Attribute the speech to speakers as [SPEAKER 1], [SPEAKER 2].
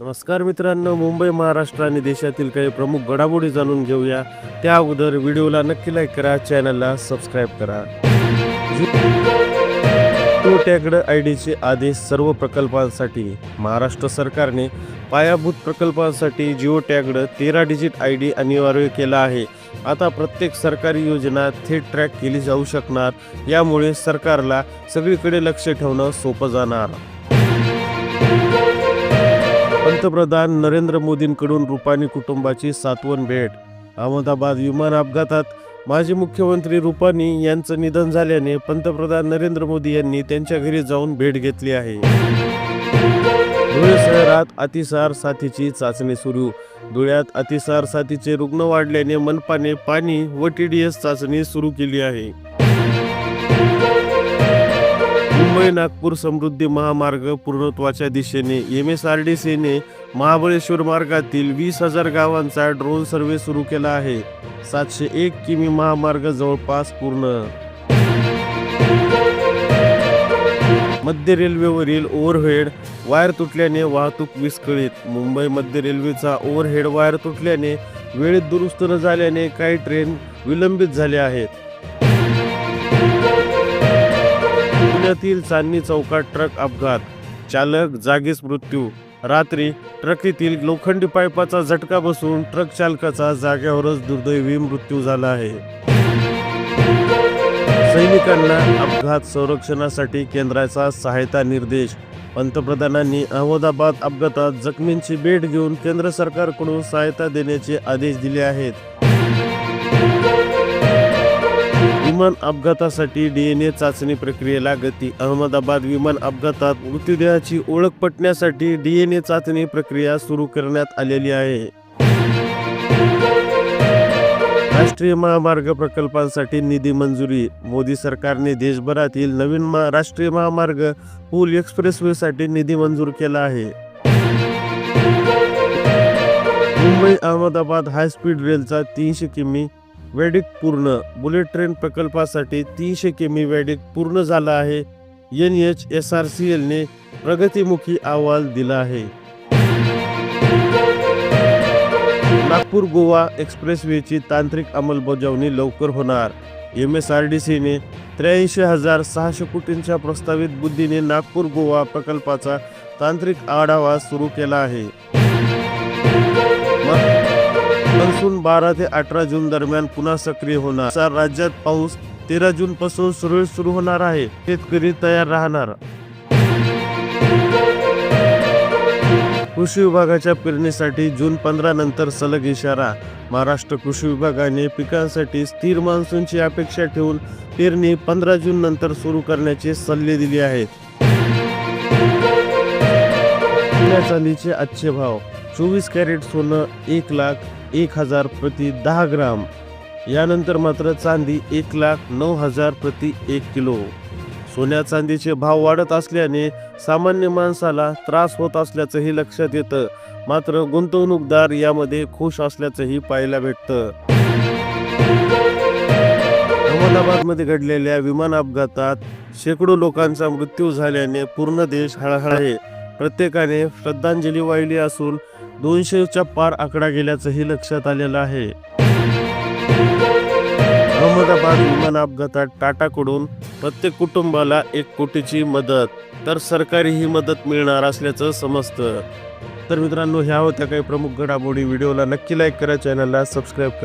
[SPEAKER 1] नमस्कार मित्रांनो मुंबई महाराष्ट्र आणि देशातील काही प्रमुख घडामोडी जाणून घेऊया. त्या अगोदर व्हिडिओला नक्की लाईक करा चॅनलला सबस्क्राईब करा. टोट्याकडं आय डीचे आदेश सर्व प्रकल्पांसाठी महाराष्ट्र सरकारने पायाभूत प्रकल्पांसाठी जिओ टॅगड तेरा डिजिट आय डी अनिवार्य केला आहे. आता प्रत्येक सरकारी योजना थेट ट्रॅक केली जाऊ शकणार यामुळे सरकारला सगळीकडे लक्ष ठेवणं सोपं जाणार. पंतप्रधान नरेंद्र मोदींकडून रुपानी कुटुंबाची सातवन भेट. अहमदाबाद विमान अपघातात माजी मुख्यमंत्री रुपानी यांचं निधन झाल्याने पंतप्रधान नरेंद्र मोदी यांनी त्यांच्या घरी जाऊन भेट घेतली आहे. धुळे शहरात अतिसार साथीची चाचणी सुरू. धुळ्यात अतिसार साथीचे रुग्ण वाढल्याने मनपाने पाणी व टी डी एस चाचणी सुरू केली आहे. मुंबई नागपूर समृद्धी महामार्ग पूर्णत्वाच्या दिशेने एम एस आर डी सीने महाबळेश्वर मार्गातील वीस हजार गावांचा ड्रोन सर्वे सुरू केला आहे. सातशे एक किमी महामार्ग जवळपास पूर्ण. मध्य रेल्वेवरील ओव्हरहेड वायर तुटल्याने वाहतूक विस्कळीत. मुंबई मध्य रेल्वेचा ओव्हरहेड वायर तुटल्याने वेळेत दुरुस्त न झाल्याने काही ट्रेन विलंबित झाल्या आहेत. पुण्यातील चांदणी चौकात ट्रक अपघात. चालक जागीच मृत्यू. रात्री ट्रकीतील लोखंडी पाईपाचा झटका बसून ट्रक चालकाचा जाग्यावरच दुर्दैवी मृत्यू झाला आहे. सैनिकांना अपघात संरक्षणासाठी केंद्राचा सहायता निर्देश. पंतप्रधानांनी अहमदाबाद अपघातात जखमींची भेट घेऊन केंद्र सरकारकडून सहायता देण्याचे आदेश दिले आहेत. विमान अपघातासाठी डीएनए चाचणी प्रक्रियेला गती अहमदाबाद विमान अपघातात मृतदेहाची ओळख पटण्यासाठी डीएनए चाचणी प्रक्रिया सुरू करण्यात आलेली आहे. राष्ट्रीय महामार्ग प्रकल्पांसाठी निधी मंजुरी. मोदी सरकारने देशभरातील नवीन मा- राष्ट्रीय महामार्ग पूल एक्सप्रेसवेसाठी निधी मंजूर केला आहे. मुंबई अहमदाबाद हाय स्पीड रेलचा तीनशे किमी वेडिक पूर्ण बुलेट ट्रेन प्रकल्पासाठी तीनशे किमी वेडिक पूर्ण झाला आहे. N H S R C एलने प्रगतीमुखी अहवाल दिला आहे. नागपूर गोवा एक्सप्रेसवेची तांत्रिक अंमलबजावणी लवकर होणार. एम एस आर डी सीने त्र्याऐंशी हजार सहाशे कोटींच्या प्रस्तावित बुद्धीने नागपूर गोवा प्रकल्पाचा तांत्रिक आढावा सुरू केला आहे. पासून बारा ते अठरा जून दरम्यान पुन्हा सक्रिय होणार. राज्यात पाऊस तेरा जून पासून सुरळीत सुरू होणार आहे. शेतकरी तयार राहणार. कृषी विभागाच्या पेरणीसाठी जून पंधरा नंतर सलग इशारा. महाराष्ट्र कृषी विभागाने पिकांसाठी स्थिर मान्सूनची अपेक्षा ठेवून पेरणी पंधरा जून नंतर सुरू करण्याचे सल्ले दिले आहेत. सोन्या चांदीचे आजचे भाव. चोवीस कॅरेट सोनं एक लाख एक हजार प्रति दहा ग्राम. यानंतर मात्र चांदी एक लाख नऊ हजार प्रति एक किलो. सोन्या चांदीचे भाव वाढत असल्याने सामान्य माणसाला त्रास होत असल्याचंही लक्षात येतं. मात्र गुंतवणूकदार यामध्ये खुश असल्याचंही पाहायला भेटतं. अहमदाबादमध्ये घडलेल्या विमान अपघातात शेकडो लोकांचा मृत्यू झाल्याने पूर्ण देश हळहळ आहे. प्रत्येकाने श्रद्धांजली वाहिली असून दोनशेच्या पार आकडा गेल्याचंही लक्षात आलेलं आहे. अहमदाबाद विमान अपघातात टाटाकडून प्रत्येक कुटुंबाला एक कोटीची मदत तर सरकारी ही मदत मिळणार असल्याचं समजतं. तर मित्रांनो ह्या होत्या काही प्रमुख घडामोडी. व्हिडिओला नक्की लाईक करा चॅनलला सबस्क्राईब करा.